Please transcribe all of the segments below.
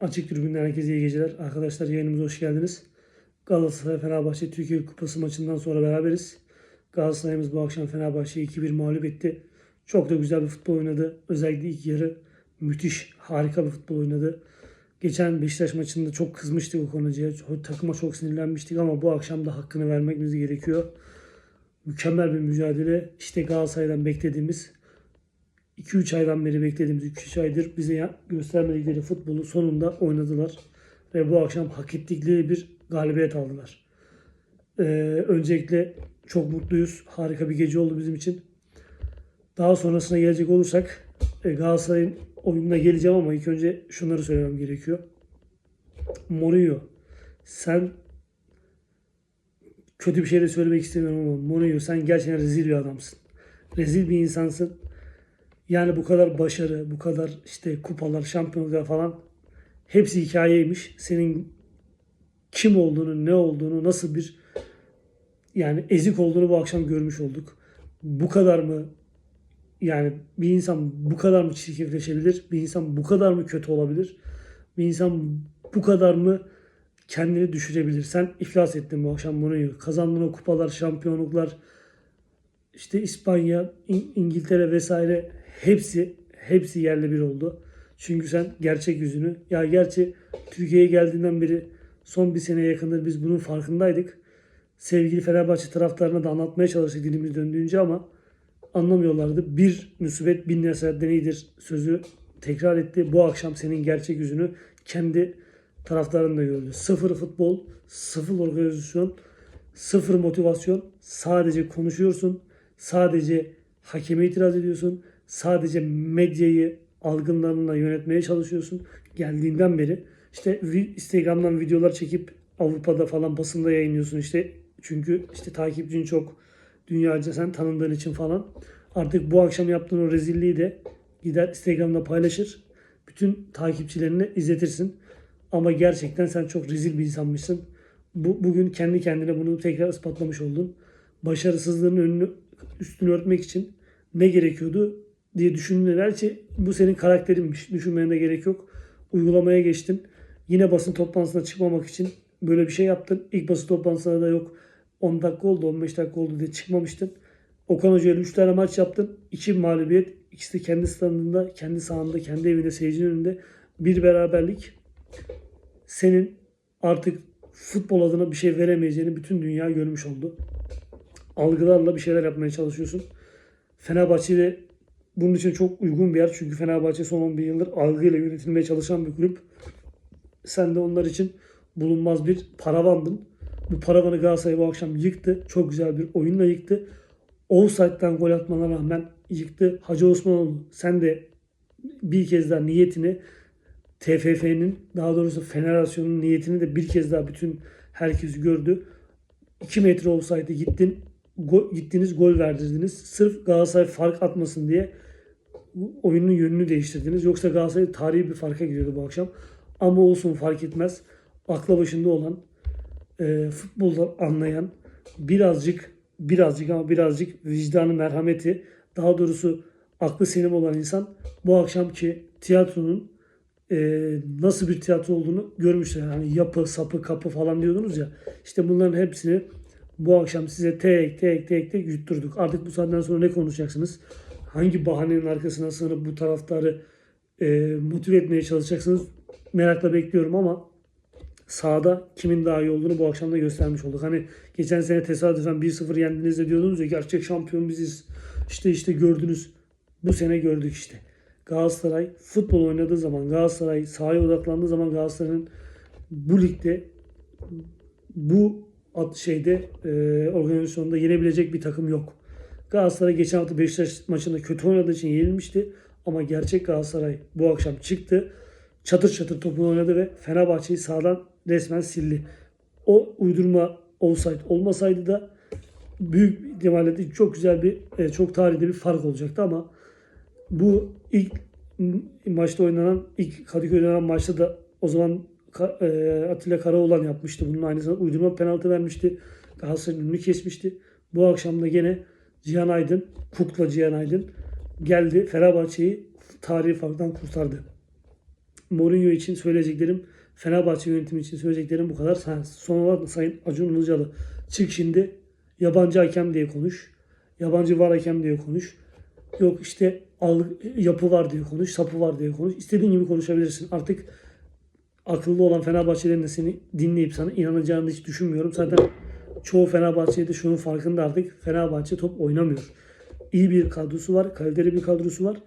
Açık tribünden herkese iyi geceler. Arkadaşlar yayınımıza hoş geldiniz. Galatasaray Fenerbahçe Türkiye Kupası maçından sonra beraberiz. Galatasaray'ımız bu akşam Fenerbahçe'yi 2-1 mağlup etti. Çok da güzel bir futbol oynadı. Özellikle ilk yarı müthiş, harika bir futbol oynadı. Geçen Beşiktaş maçında çok kızmıştık o konucuya. Takıma çok sinirlenmiştik ama bu akşam da hakkını vermemiz gerekiyor. Mükemmel bir mücadele. İşte Galatasaray'dan beklediğimiz 2-3 aydan beri beklediğimiz 2-3 aydır bize göstermedikleri futbolu sonunda oynadılar. Ve bu akşam hak ettikleri bir galibiyet aldılar. Ee, öncelikle çok mutluyuz. Harika bir gece oldu bizim için. Daha sonrasına gelecek olursak e, Galatasaray'ın oyununa geleceğim ama ilk önce şunları söylemem gerekiyor. Mourinho sen kötü bir şey de söylemek istemiyorum ama Mourinho sen gerçekten rezil bir adamsın. Rezil bir insansın. Yani bu kadar başarı, bu kadar işte kupalar, şampiyonluklar falan hepsi hikayeymiş. Senin kim olduğunu, ne olduğunu, nasıl bir yani ezik olduğunu bu akşam görmüş olduk. Bu kadar mı yani bir insan bu kadar mı çirkefleşebilir? Bir insan bu kadar mı kötü olabilir? Bir insan bu kadar mı kendini düşürebilir? Sen iflas ettin bu akşam bunu. Kazandığın o kupalar, şampiyonluklar, işte İspanya, İng- İngiltere vesaire hepsi hepsi yerle bir oldu. Çünkü sen gerçek yüzünü ya gerçi Türkiye'ye geldiğinden beri son bir seneye yakındır biz bunun farkındaydık. Sevgili Fenerbahçe taraftarına da anlatmaya çalıştık dilimiz döndüğünce ama anlamıyorlardı. Bir musibet bin neseretten iyidir sözü tekrar etti. Bu akşam senin gerçek yüzünü kendi taraftarın da gördü. Sıfır futbol, sıfır organizasyon, sıfır motivasyon. Sadece konuşuyorsun. Sadece hakeme itiraz ediyorsun. Sadece medyayı algınlarınla yönetmeye çalışıyorsun. Geldiğinden beri işte Instagram'dan videolar çekip Avrupa'da falan basında yayınlıyorsun işte. Çünkü işte takipçin çok dünyaca sen tanındığın için falan. Artık bu akşam yaptığın o rezilliği de gider Instagram'da paylaşır. Bütün takipçilerine izletirsin. Ama gerçekten sen çok rezil bir insanmışsın. Bu, bugün kendi kendine bunu tekrar ispatlamış oldun. Başarısızlığının önünü üstünü örtmek için ne gerekiyordu diye düşündüler ki bu senin karakterinmiş. Düşünmene gerek yok. Uygulamaya geçtin. Yine basın toplantısına çıkmamak için böyle bir şey yaptın. İlk basın toplantısında da yok 10 dakika oldu 15 dakika oldu diye çıkmamıştın. Okan Hoca ile 3 tane maç yaptın. 2 mağlubiyet. İkisi de kendi standında, kendi sahanda, kendi evinde, seyircinin önünde. Bir beraberlik. Senin artık futbol adına bir şey veremeyeceğini bütün dünya görmüş oldu. Algılarla bir şeyler yapmaya çalışıyorsun. Fenerbahçe de bunun için çok uygun bir yer. Çünkü Fenerbahçe son 11 yıldır algıyla yönetilmeye çalışan bir kulüp. Sen de onlar için bulunmaz bir paravandın. Bu paravanı Galatasaray bu akşam yıktı. Çok güzel bir oyunla yıktı. Offside'den gol atmana rağmen yıktı. Hacı Osmanoğlu sen de bir kez daha niyetini TFF'nin daha doğrusu federasyonun niyetini de bir kez daha bütün herkes gördü. 2 metre olsaydı gittin go, gittiniz gol verdirdiniz. Sırf Galatasaray fark atmasın diye oyunun yönünü değiştirdiniz. Yoksa Galatasaray tarihi bir farka gidiyordu bu akşam. Ama olsun fark etmez. Akla başında olan e, futboldan anlayan birazcık birazcık ama birazcık vicdanı merhameti daha doğrusu aklı selim olan insan bu akşamki tiyatronun e, nasıl bir tiyatro olduğunu görmüşler. Hani yapı, sapı, kapı falan diyordunuz ya. İşte bunların hepsini bu akşam size tek tek tek tek yutturduk. Artık bu saatten sonra ne konuşacaksınız? Hangi bahanenin arkasına sığınıp bu taraftarı e, motive etmeye çalışacaksınız? Merakla bekliyorum ama sahada kimin daha iyi olduğunu bu akşam da göstermiş olduk. Hani geçen sene tesadüfen 1-0 yendiğinizde diyordunuz ya gerçek şampiyon biziz. İşte işte gördünüz. Bu sene gördük işte. Galatasaray futbol oynadığı zaman, Galatasaray sahaya odaklandığı zaman Galatasaray'ın bu ligde bu şeyde e, organizasyonda yenebilecek bir takım yok. Galatasaray geçen hafta Beşiktaş maçında kötü oynadığı için yenilmişti. Ama gerçek Galatasaray bu akşam çıktı. Çatır çatır topunu oynadı ve Fenerbahçe'yi sağdan resmen sildi. O uydurma offside olmasaydı da büyük ihtimalle çok güzel bir, e, çok tarihli bir fark olacaktı ama bu ilk maçta oynanan, ilk Kadıköy'de oynanan maçta da o zaman e, Atilla Karaoğlan yapmıştı. Bunun aynısını uydurma penaltı vermişti. Galatasaray'ın önünü kesmişti. Bu akşam da gene Cihan Aydın, Kukla Cihan Aydın geldi. Fenerbahçe'yi tarihi farktan kurtardı. Mourinho için söyleyeceklerim, Fenerbahçe yönetimi için söyleyeceklerim bu kadar. Son olarak Sayın Acun Ilıcalı çık şimdi yabancı hakem diye konuş. Yabancı var hakem diye konuş. Yok işte al, yapı var diye konuş, sapı var diye konuş. İstediğin gibi konuşabilirsin. Artık akıllı olan Fenerbahçelerin de seni dinleyip sana inanacağını hiç düşünmüyorum. Zaten çoğu Fenerbahçe'de şunun farkında artık. Fenerbahçe top oynamıyor. İyi bir kadrosu var, kaliteli bir kadrosu var.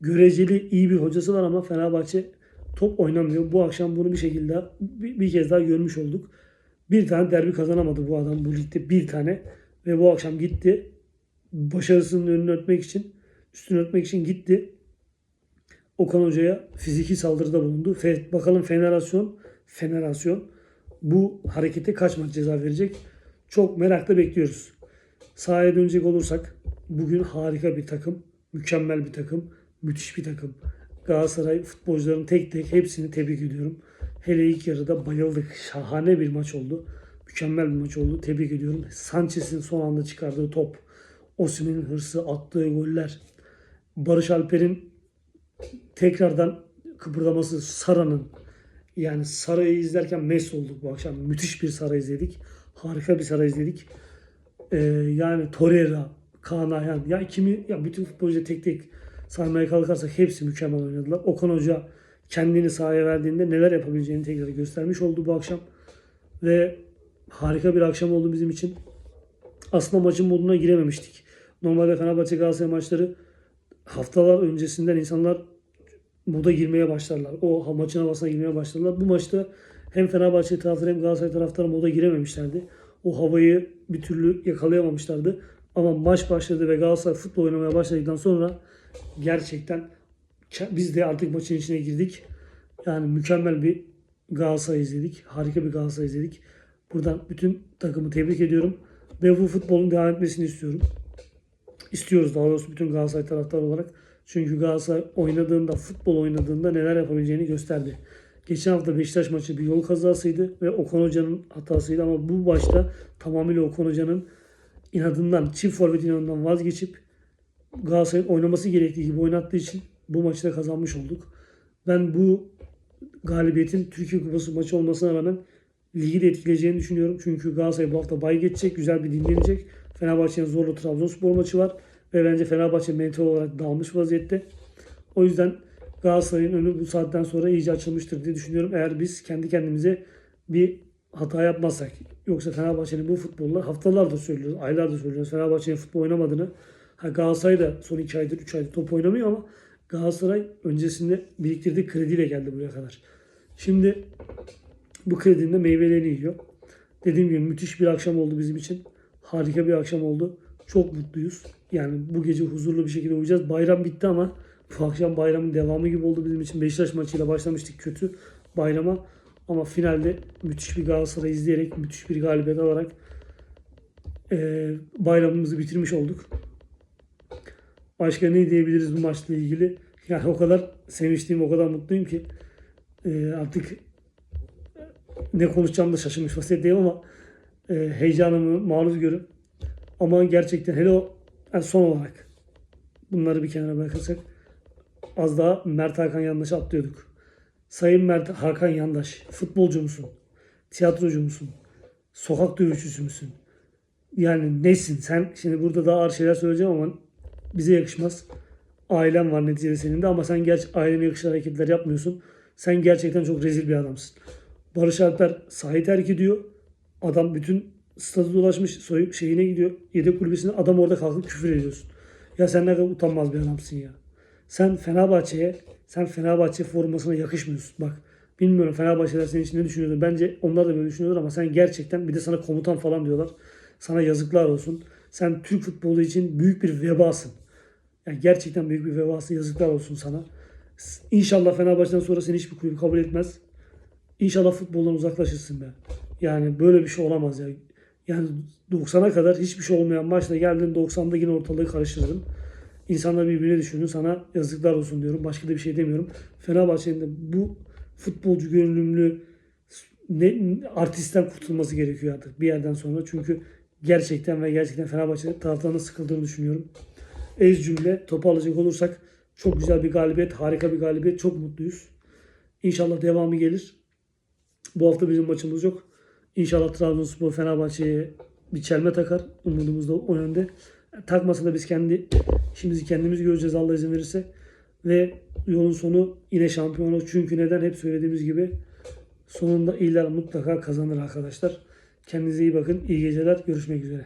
Göreceli iyi bir hocası var ama Fenerbahçe top oynamıyor. Bu akşam bunu bir şekilde bir, bir kez daha görmüş olduk. Bir tane derbi kazanamadı bu adam bu ligde bir tane ve bu akşam gitti. Başarısının önünü örtmek için, üstünü örtmek için gitti. Okan Hoca'ya fiziki saldırıda bulundu. Fe, bakalım federasyon, federasyon bu harekete kaç maç ceza verecek? Çok merakla bekliyoruz. Sahaya dönecek olursak bugün harika bir takım, mükemmel bir takım, müthiş bir takım. Galatasaray futbolcuların tek tek hepsini tebrik ediyorum. Hele ilk yarıda bayıldık. Şahane bir maç oldu. Mükemmel bir maç oldu. Tebrik ediyorum. Sanchez'in son anda çıkardığı top. Osimhen'in hırsı, attığı goller. Barış Alper'in tekrardan kıpırdaması Sara'nın yani Sara'yı izlerken mest olduk bu akşam. Müthiş bir Sara izledik. Harika bir Sara izledik. Ee, yani Torreira, Kaan Ayhan ya kimi ya bütün futbolcu tek tek saymaya kalkarsak hepsi mükemmel oynadılar. Okan Hoca kendini sahaya verdiğinde neler yapabileceğini tekrar göstermiş oldu bu akşam. Ve harika bir akşam oldu bizim için. Aslında maçın moduna girememiştik. Normalde Fenerbahçe Galatasaray maçları haftalar öncesinden insanlar moda girmeye başlarlar. O maçın havasına girmeye başlarlar. Bu maçta hem Fenerbahçe taraftarı hem Galatasaray taraftarı moda girememişlerdi. O havayı bir türlü yakalayamamışlardı. Ama maç başladı ve Galatasaray futbol oynamaya başladıktan sonra gerçekten biz de artık maçın içine girdik. Yani mükemmel bir Galatasaray izledik. Harika bir Galatasaray izledik. Buradan bütün takımı tebrik ediyorum. Ve bu futbolun devam etmesini istiyorum. İstiyoruz daha doğrusu bütün Galatasaray taraftarı olarak. Çünkü Galatasaray oynadığında, futbol oynadığında neler yapabileceğini gösterdi. Geçen hafta Beşiktaş maçı bir yol kazasıydı ve Okan Hoca'nın hatasıydı ama bu başta tamamıyla Okan Hoca'nın inadından, çift forvet inadından vazgeçip Galatasaray'ın oynaması gerektiği gibi oynattığı için bu maçı da kazanmış olduk. Ben bu galibiyetin Türkiye Kupası maçı olmasına rağmen ligi de etkileyeceğini düşünüyorum. Çünkü Galatasaray bu hafta bay geçecek, güzel bir dinlenecek. Fenerbahçe'nin zorlu Trabzonspor maçı var ve bence Fenerbahçe mental olarak dağılmış vaziyette. O yüzden Galatasaray'ın önü bu saatten sonra iyice açılmıştır diye düşünüyorum. Eğer biz kendi kendimize bir hata yapmazsak. Yoksa Fenerbahçe'nin bu futbolla haftalardır söylüyoruz, aylardır söylüyoruz. Fenerbahçe'nin futbol oynamadığını. Ha Galatasaray da son 2 aydır, 3 aydır top oynamıyor ama Galatasaray öncesinde biriktirdiği krediyle geldi buraya kadar. Şimdi bu kredinin de meyvelerini yiyor. Dediğim gibi müthiş bir akşam oldu bizim için. Harika bir akşam oldu. Çok mutluyuz. Yani bu gece huzurlu bir şekilde uyuyacağız. Bayram bitti ama bu akşam bayramın devamı gibi oldu bizim için. Beşiktaş maçıyla başlamıştık kötü bayrama. Ama finalde müthiş bir Galatasaray izleyerek, müthiş bir galibiyet alarak eee, bayramımızı bitirmiş olduk. Başka ne diyebiliriz bu maçla ilgili? Yani o kadar sevinçliyim, o kadar mutluyum ki eee, artık ne konuşacağımı da şaşırmış vaziyetteyim ama e, heyecanımı maruz görüp ama gerçekten hele o yani son olarak bunları bir kenara bırakırsak az daha Mert Hakan Yandaş'ı atlıyorduk. Sayın Mert Hakan Yandaş futbolcu musun? Tiyatrocu musun? Sokak dövüşçüsü müsün? Yani nesin? Sen şimdi burada daha ağır şeyler söyleyeceğim ama bize yakışmaz. Ailen var neticede senin de ama sen gerçi ailene yakışır hareketler yapmıyorsun. Sen gerçekten çok rezil bir adamsın. Barış Alper sahayı terk ediyor. Adam bütün stadı dolaşmış soyup şeyine gidiyor. Yedek kulübesine adam orada kalkıp küfür ediyorsun. Ya sen ne kadar utanmaz bir adamsın ya. Sen Fenerbahçe'ye, sen Fenerbahçe formasına yakışmıyorsun. Bak bilmiyorum Fenerbahçeler senin için ne düşünüyordur. Bence onlar da böyle düşünüyordur ama sen gerçekten bir de sana komutan falan diyorlar. Sana yazıklar olsun. Sen Türk futbolu için büyük bir vebasın. Yani gerçekten büyük bir vebası yazıklar olsun sana. İnşallah Fenerbahçe'den sonra seni hiçbir kulüp kabul etmez. İnşallah futboldan uzaklaşırsın be. Yani böyle bir şey olamaz ya. Yani 90'a kadar hiçbir şey olmayan maçta geldin 90'da yine ortalığı karıştırdın. İnsanlar birbirine düşündü. Sana yazıklar olsun diyorum. Başka da bir şey demiyorum. Fenerbahçe'nin de bu futbolcu görünümlü ne, artistten kurtulması gerekiyor artık bir yerden sonra. Çünkü gerçekten ve gerçekten Fenerbahçe taraftarının sıkıldığını düşünüyorum. Ez cümle topu alacak olursak çok güzel bir galibiyet, harika bir galibiyet. Çok mutluyuz. İnşallah devamı gelir. Bu hafta bizim maçımız yok. İnşallah Trabzonspor Fenerbahçe'ye bir çelme takar. Umudumuz da o yönde. Takmasa da biz kendi işimizi kendimiz göreceğiz Allah izin verirse. Ve yolun sonu yine şampiyonluk. Çünkü neden? Hep söylediğimiz gibi sonunda iyiler mutlaka kazanır arkadaşlar. Kendinize iyi bakın. İyi geceler. Görüşmek üzere.